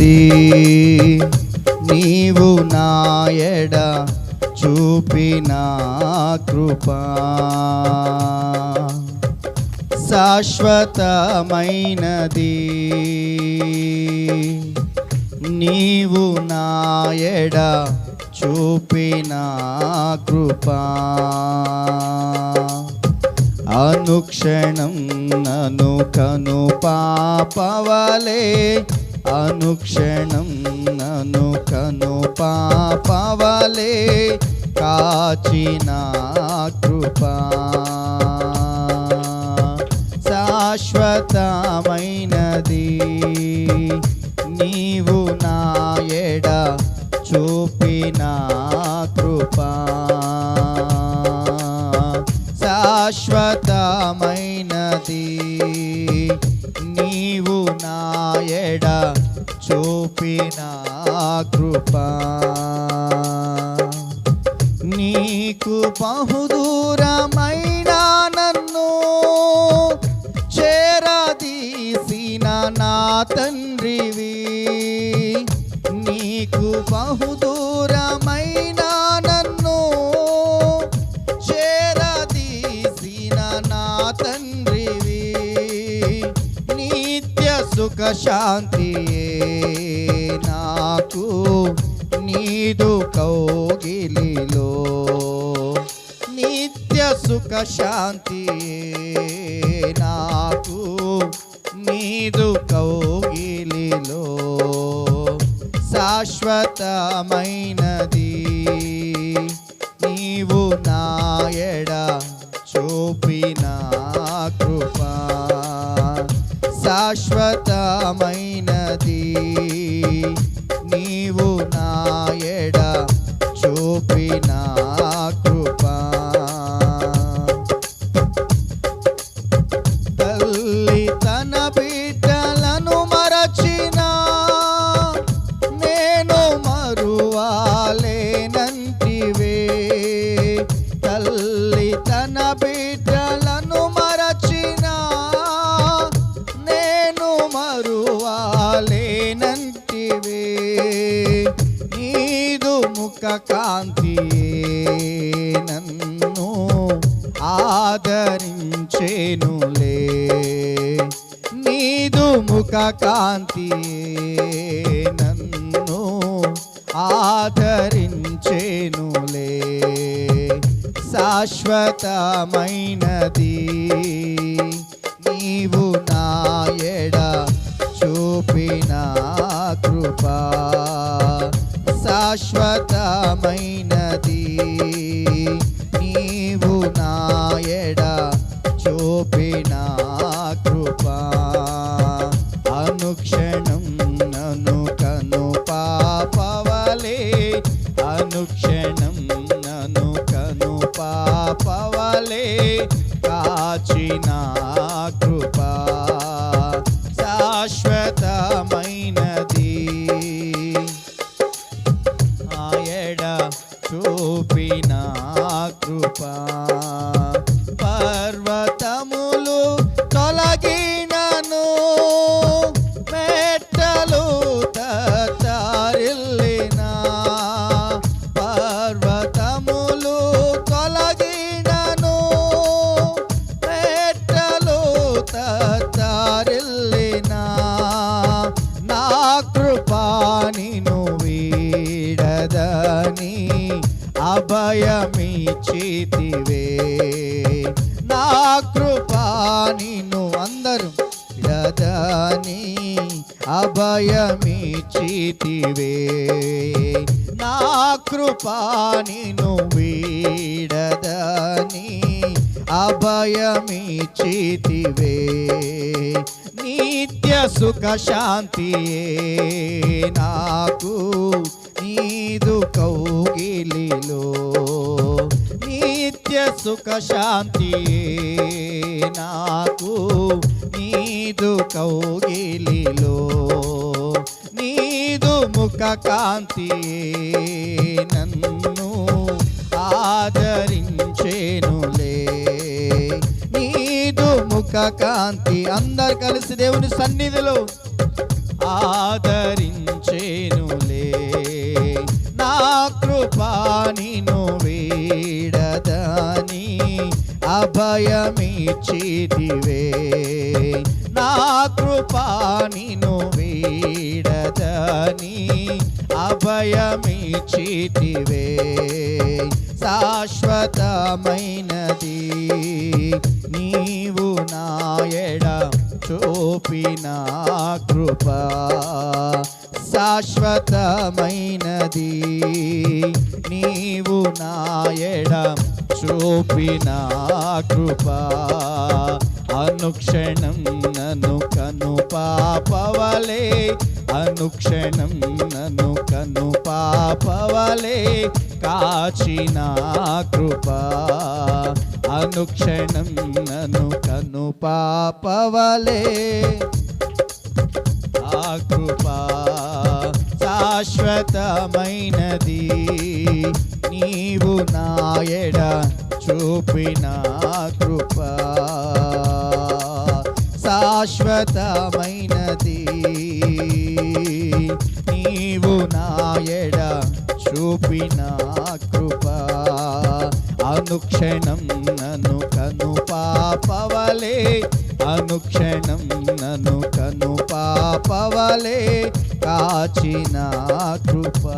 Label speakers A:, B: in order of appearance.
A: మైనది నీవు నాయడ చూపిన కృప. శాశ్వతమైనది. నీవు నాయడ చూపిన కృప. అనుక్షణం నను కను పాపవలే అనుక్షణం నను కను పాపవలే కాచిన కృపా. శాశ్వతమైనది నీవు నాయడ చూపిన కృపా. శాశ్వత నీవు నాయడ చూపిన కృప. నీకు బహుదూరమైన నన్ను చేరదీసిన నా తండ్రివి. నీకు బహుదూరమైన సుఖ శాంతి నాకు నీదు కౌగిలిలో. నిత్య సుఖ శాంతి నాకు నీదు కౌగిలిలో. శాశ్వతమైనది నీవు నాయడ. ముఖ కాంతి నన్ను ఆదరించేనులే నీదు ముఖ కాంతి నన్ను ఆదరించేనులే శాశ్వతమైనది నీవు నాయడ చూపిన కృపా. శాశ్వతమైనది నీవు నాయడ చూపిన కృప అనుక్షణం నను కను పాపవలే అనుక్షణం నను కను పాపవలే కాచినా తరిల్లిన నా కృపా నిను వీడదని అభయమిచ్చితివే. నా కృపా నిన్ను అందరూ విడదని అభయమిచ్చితివే. నా కృపా నిన్ను అభయమిచ్చితివే నిత్య సుఖ శాంతి నాకు. నీదు కౌగిలిలో నిత్య సుఖ శాంతి నాకు. నీదు కౌగిలిలో నీదు ముఖ కాంతి నన్ను ఆదరించేనులే. కాంతి అందరు కలిసి దేవుని సన్నిధిలో ఆదరించేను నా కృపాని వీడదని అభయమిచ్చిదివే నా కృపాని వీడదని అభయమిచ్చిదివే శాశ్వతమైనది. నీవు నాయడ చూపిన కృప శాశ్వతమైనది. నీవు నాయడ చూపిన కృప అనుక్షణం నను కను పాపవలే. అనుక్షణం నను కను ఆపవలే కాచిన కృప. అనుక్షణం నను కను పాపవలే. ఆ కృప శాశ్వతమైనది. నీవు నాయడ చూపిన కృప. శాశ్వతమైనది. చూపిన కృప. అనుక్షణం నను కను పాపవలే. అనుక్షణం నను కను పాపవలే. కాచిన కృప.